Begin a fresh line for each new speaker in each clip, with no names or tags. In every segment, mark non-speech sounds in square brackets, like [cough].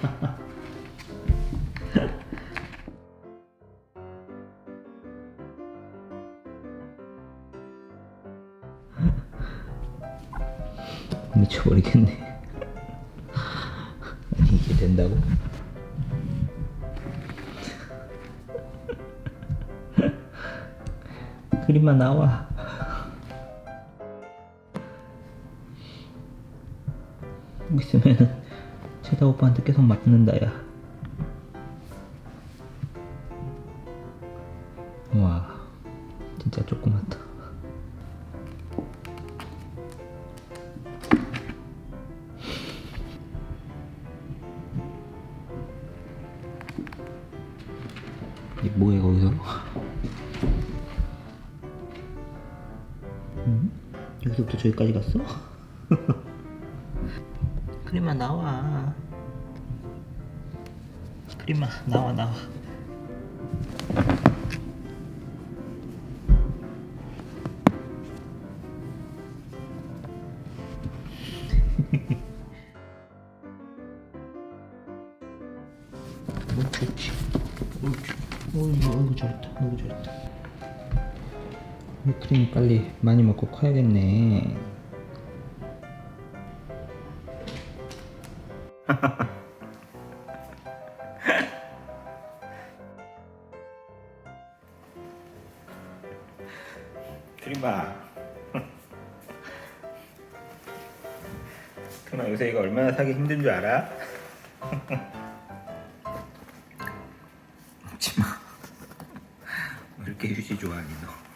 [laughs] 미쳐버리겠네. 아니 이게 된다고? [laughs] 그림만 나와. [laughs] 있으면 최다 오빠한테 계속 맞는다 야. 와 진짜 조그맣다. 이 뭐야 거기서? 응? 여기서부터 저기까지 갔어? [laughs] 크림아 나와. 크림아 나와 나와. 옳지? 옳지 옳지 어이구 잘했다. 어이구 잘했다. 이 크림 빨리 많이 먹고 커야겠네 크림아. 크림아 요새 이거 얼마나 사기 힘든 줄 알아? 먹지마. 왜 이렇게 휴지 좋아하니 너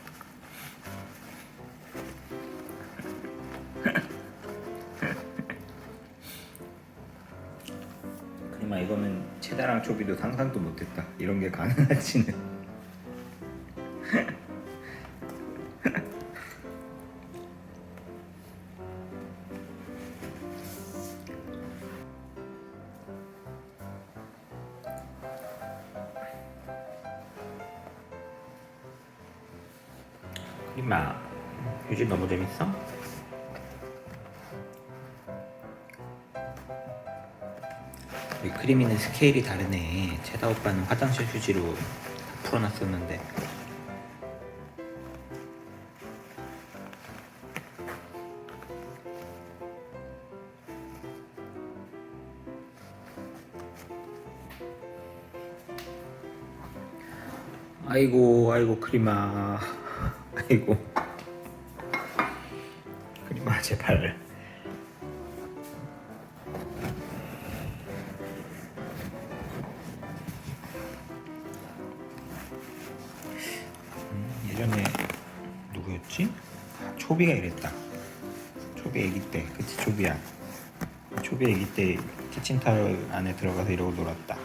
이거는 체다랑 초비도 상상도 못했다 이런 게 가능할지는 크림아 휴지 너무 재밌어? 우리 크림이는 스케일이 다르네. 제다 오빠는 화장실 휴지로 다 풀어놨었는데. 아이고 아이고 크림아. [laughs] 아이고. 크림아 제발 예전에 누구였지? 아, 초비가 이랬다. 초비 애기 때 그치 초비야. 초비 애기 때 키친타월 안에 들어가서 이러고 놀았다.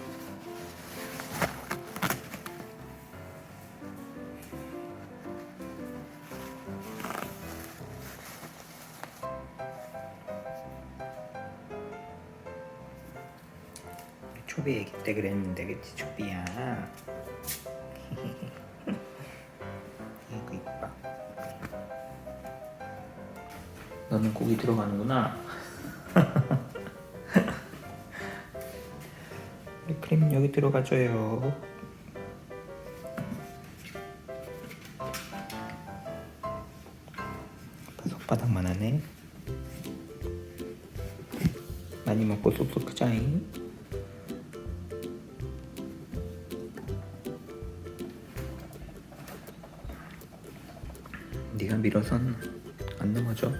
초비 애기 때 그랬는데 그치 초비야 [laughs] 너는 고기 들어가는구나. [laughs] 크림 여기 들어가줘요. 아빠 손바닥만 하네. 많이 먹고 쏙쏙 크자잉. 네가 밀어선 안 넘어져.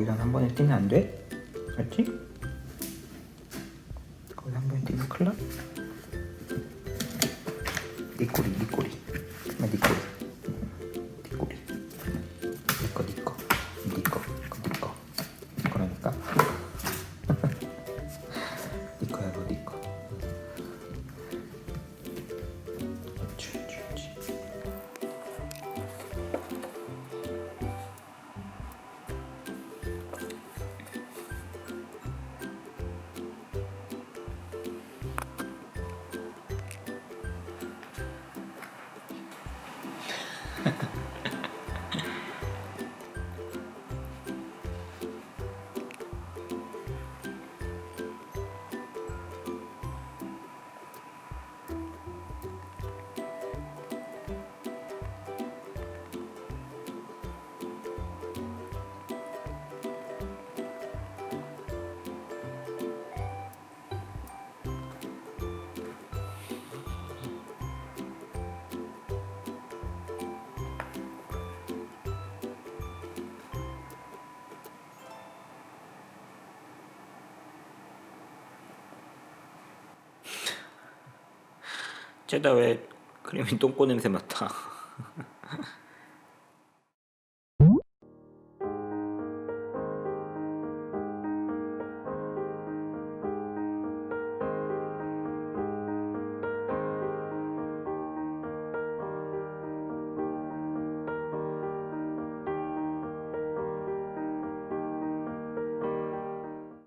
거기서 한 번에 뛰면 안 돼? 알지? 거기 한 번에 뛰면 큰일 나? 네 꼬리, 네 꼬리. 아, 네 꼬리. 쟤다 왜 크림이 똥꼬 냄새 맡아